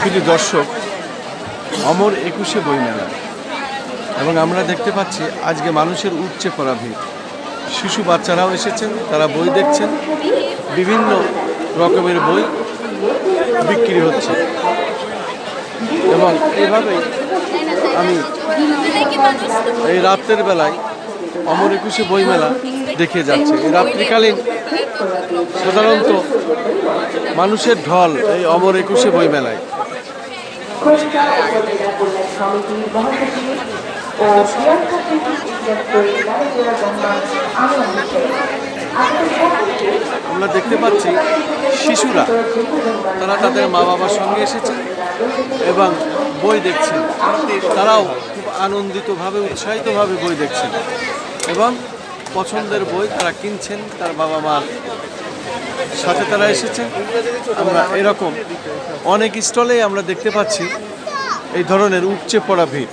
প্রিয় দর্শক, অমর একুশে বইমেলা। এবং আমরা দেখতে পাচ্ছি, আজকে মানুষের উপচে পড়া ভিড়। শিশু বাচ্চারাও এসেছেন, তারা বই দেখছেন। বিভিন্ন রকমের বই বিক্রি হচ্ছে। এবং এইভাবেই আমি এই রাত্রের বেলায় অমর একুশে বইমেলা দেখে যাচ্ছে। এই রাত্রিকালীন সাধারণত মানুষের ঢল এই অমর একুশে আপনাদের সকলকে আমরা দেখতে পাচ্ছি শিশুরা, তারা তাদের মা বাবার সঙ্গে এসেছে এবং বই দেখছেন তারাও খুব আনন্দিতভাবে, উৎসাহিতভাবে বই দেখছেন এবং পছন্দের বই তারা কিনছেন, তার বাবা মার সাথে তারা এসেছেন। আমরা এরকম অনেক স্টলেই আমরা দেখতে পাচ্ছি এই ধরনের উপচে পড়া ভিড়।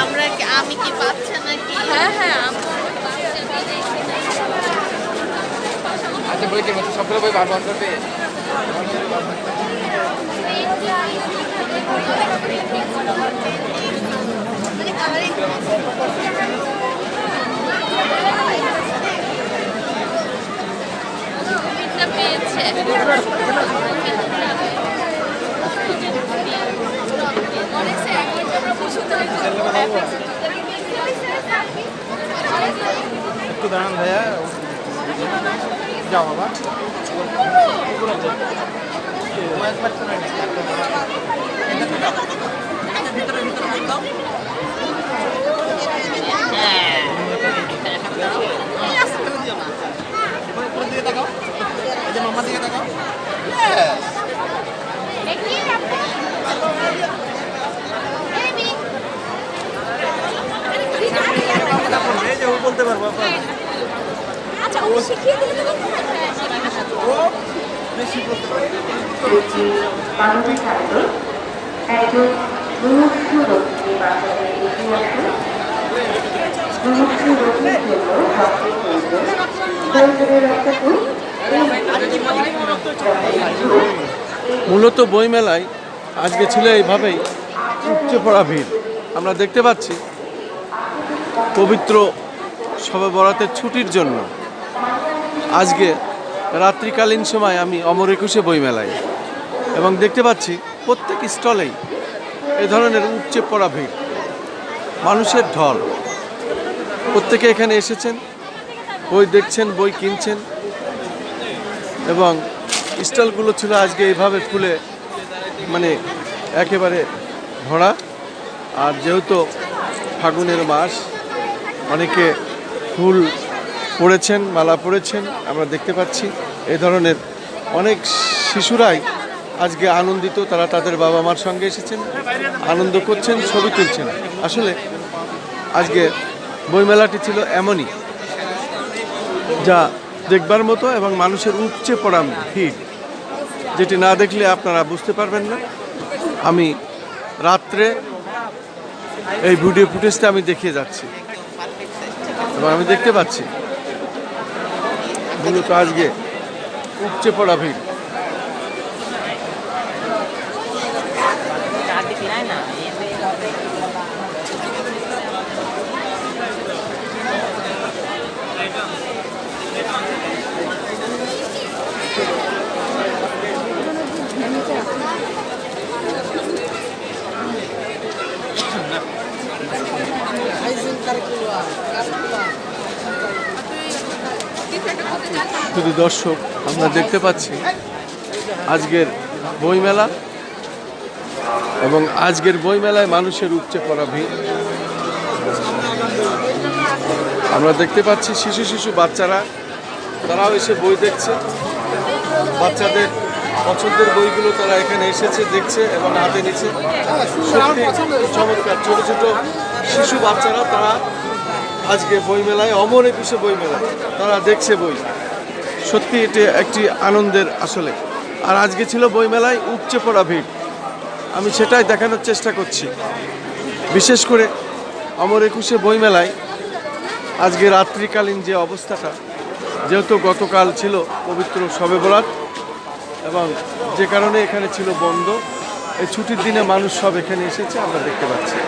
কি আমি কি বাচ্চা নাকি? হ্যাঁ হ্যাঁ আচ্ছা বই কেমন? সবগুলো বই বার বার করবে একটু দাঁড়ান ভাইয়া। যাও বাবা। মামা দিকে তাকাও এই যে ও বলতে পারব আচ্ছা ও শিখিয়ে দিলে রুচি মানবী ছাত্র একজন মুমুক্ষু রোগী বাজারের ইতিহাসে মুমুক্ষু রোগীর জন্য সবচেয়ে প্রয়োজন প্রয়োজনের রক্তপুর মূলত বইমেলায় আজকে ছিল এইভাবেই উপচে পড়া ভিড়। আমরা দেখতে পাচ্ছি পবিত্র সবে বরাতের ছুটির জন্য। আজকে রাত্রিকালীন সময় আমি অমর একুশে বইমেলায়। এবং দেখতে পাচ্ছি প্রত্যেক স্টলেই এ ধরনের উপচে পড়া ভিড়। মানুষের ঢল। প্রত্যেকে এখানে এসেছেন, বই দেখছেন, বই কিনছেন। এবং স্টলগুলো ছিল আজকে এইভাবে ফুলে মানে একেবারে ভরা। আর যেহেতু ফাগুনের মাস, অনেকে ফুল পড়েছেন, মালা পড়েছেন, আমরা দেখতে পাচ্ছি। এই ধরনের অনেক শিশুরাই আজকে আনন্দিত, তারা তাদের বাবা মার সঙ্গে এসেছেন, আনন্দ করছেন, ছবি তুলছেন। আসলে আজকে বইমেলাটি ছিল এমনই, যা দেখবার মতো এবং মানুষের উপচে পড়া ভিড়, যেটি না দেখলে আপনারা বুঝতে পারবেন না। আমি রাত্রে এই ভিডিও ফুটেজটা আমি দেখিয়ে যাচ্ছি। এবং আমি দেখতে পাচ্ছি। মূলত আজকে উপচে পড়া ভিড়। শুধু দর্শক, আমরা দেখতে পাচ্ছি আজকের বইমেলা এবং আজকের বইমেলায় মানুষের উপচে পড়া ভিড়। আমরা দেখতে পাচ্ছি শিশু শিশু বাচ্চারা, তারাও এসে বই দেখছে। বাচ্চাদের পছন্দের বইগুলো তারা এখানে এসেছে, দেখছে এবং হাতে নিচ্ছে। চমৎকার, ছোট ছোট শিশু বাচ্চারা তারা আজকে বইমেলায়, অমর একুশে বইমেলায়। তারা দেখছে বই। সত্যি এটি একটি আনন্দের আসলে। আর আজকে ছিল বইমেলায় উপচে পড়া ভিড়। আমি সেটাই দেখানোর চেষ্টা করছি। বিশেষ করে অমর একুশে বইমেলায় আজকে রাত্রিকালীন যে অবস্থাটা, যেহেতু গতকাল ছিল পবিত্র শবে বরাত, এবং যে কারণে এখানে ছিল বন্ধ, এই ছুটির দিনে মানুষ সব এখানে এসেছে, আমরা দেখতে পাচ্ছি।